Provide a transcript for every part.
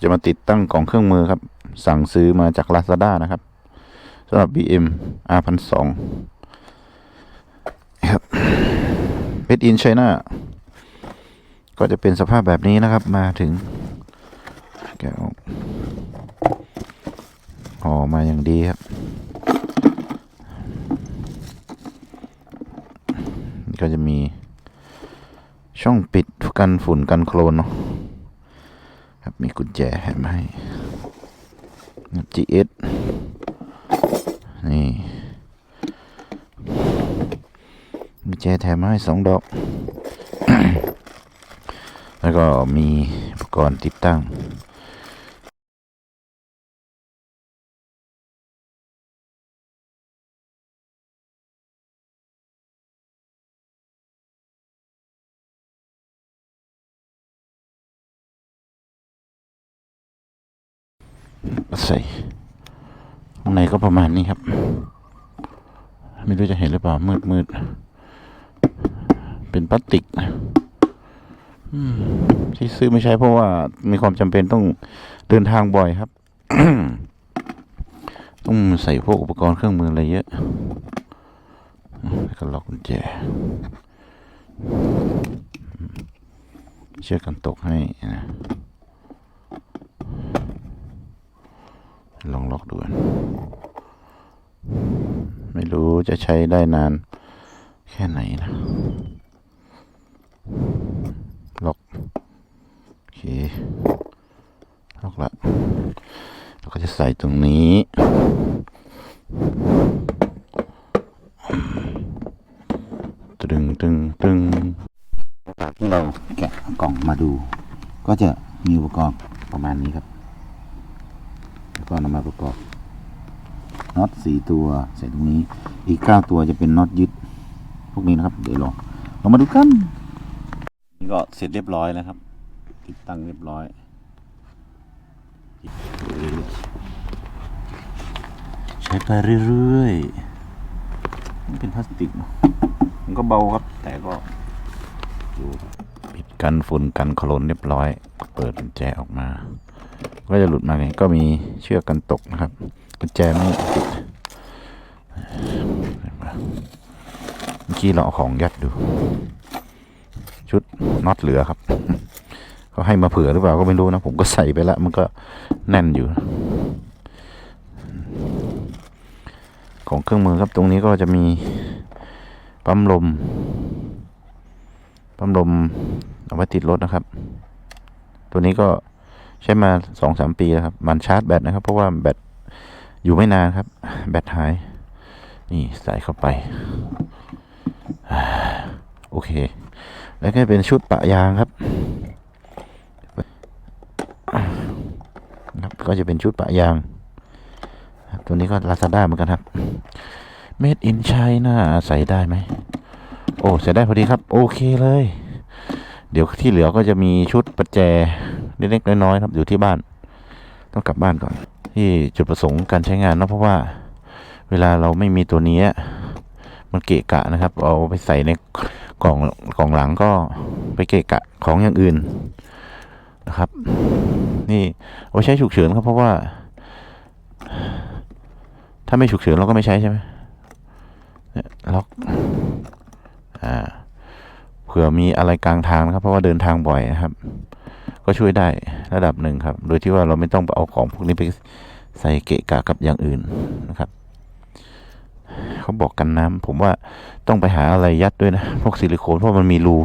จะมาติดตั้งกล่องเครื่องมือครับ สั่งซื้อมาจาก Lazada นะครับสำหรับ BM R 1 2 0ครับเพชรอินไชน่าก็จะเป็นสภาพแบบนี้นะครับ มาถึงแกะออกห่อมาอย่างดีครับ ก็จะมีช่องปิดกันฝุ่นกันโคลนเนาะ มีกุญแจแถมให้ GS นี่กุญแจแถมให้สองดอก แล้วก็มีอุปกรณ์ติดตั้ง ใส่ข้างในก็ประมาณนี้ครับ ไม่รู้จะเห็นหรือเปล่า มืดมืดเป็นพลาสติกที่ซื้อไม่ใช้เพราะว่ามีความจำเป็นต้องเดินทางบ่อยครับ ต้องใส่พวกอุปกรณ์เครื่องมืออะไรเยอะแล้วก็ล็อกกุญแจ เชือกกันตกให้นะ ลองล็อกดูกันไม่รู้จะใช้ได้นาน แค่ไหนนะล็อกโอเคล็อกละเราก็จะใส่ตรงนี้ตึงตึงตึงที่เราแกะกล่องมาดู ก็จะมีอุปกรณ์ประมาณนี้ครับ ก็นำมาประกอบน็อตสี่ตัวใส่ตรงนี้ อีกเก้าตัวจะเป็นน็อตยึดพวกนี้นะครับ เดี๋ยวลองลองมาดูกันนี่ก็เสร็จเรียบร้อยแล้วครับ ติดตั้งเรียบร้อยใช้ไปเรื่อยๆมันเป็นพลาสติกเนอะมันก็เบาครับ แต่ก็ดูปิดกันฝุ่นกันโคลนเรียบร้อย เปิดกุญแจออกมา ก็จะหลุดมาไงก็มีเชือกกันตกนะครับกุญแจไม่ติดเมื่อกี้เราเอาของยัดดู ชุดน็อตเหลือครับเขาให้มาเผื่อหรือเปล่าก็ไม่รู้นะ ผมก็ใส่ไปแล้วมันก็แน่นอยู่ ของเครื่องมือครับตรงนี้ก็จะมีปั๊มลมปั๊มลมเอาไว้ติดรถนะครับ ตัวนี้ก็ ใช้มาสองสามปีแล้วครับ มันชาร์จแบตนะครับ เพราะว่าแบตอยู่ไม่นานครับ แบตหาย นี่ใส่เข้าไป โอเค แล้วก็เป็นชุดปะยางครับครับ ก็จะเป็นชุดปะยางครับตัวนี้ก็ลาซาด้าเหมือนกันครับ Made in China ใส่ได้ไหม โอ้ ใส่ได้พอดีครับ โอเคเลย เดี๋ยวที่เหลือก็จะมีชุดประแจ เล็กๆน้อยๆครับอยู่ที่บ้าน ต้องกลับบ้านก่อน ที่จุดประสงค์การใช้งานเนะเพราะว่า เวลาเราไม่มีตัวนี้มันเกะกะนะครับ เอาไปใส่ในกล่องกล่องหลังก็ไปเกะกะของอย่างอื่นนะครับ นี่เอาไว้ใช้ฉุกเฉินครับเพราะว่า ถ้าไม่ฉุกเฉินเราก็ไม่ใช้ใช่ไหมเนี่ยล็อกอ่าเผื่อมีอะไรกลางทางนะครับ เพราะว่าเดินทางบ่อยนะครับ ก็ช่วยได้ระดับหนึ่งครับ โดยที่ว่าเราไม่ต้องเอาของพวกนี้ไปใส่เกะกะกับอย่างอื่นนะครับเขาบอกกันน้ำผมว่าต้องไปหาอะไรยัดด้วยนะ พวกซิลิโคนเพราะมันมีรู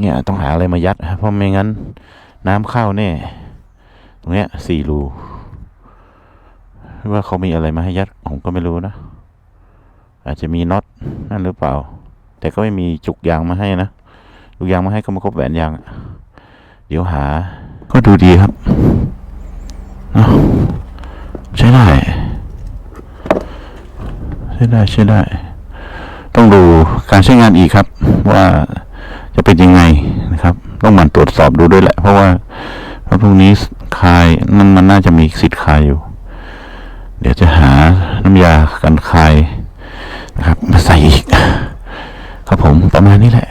เนี่ยต้องหาอะไรมายัด เพราะไม่งั้น น้ำเข้าแน่ตรงเนี้ยสี่รูว่าเขามีอะไรมาให้ยัดผมก็ไม่รู้นะ อาจจะมีน็อตนั่นหรือเปล่า แต่ก็ไม่มีจุกยางมาให้นะจุกยางมาให้ก็มาครบแหวนยางอะ เดี๋ยวหา ก็ดูดีครับเนอะใช้ได้ ใช้ได้ใช้ได้ ต้องดูการใช้งานอีกครับ ว่าจะเป็นยังไงนะครับ ต้องมันตรวจสอบดูด้วยแหละ เพราะว่าเพราะพวกนี้คายมันมันน่าจะมีสิทธิ์คายอยู่ เดี๋ยวจะหาน้ำยากันคายนะครับ มาใส่อีก ครับผมประมาณนี้แหละ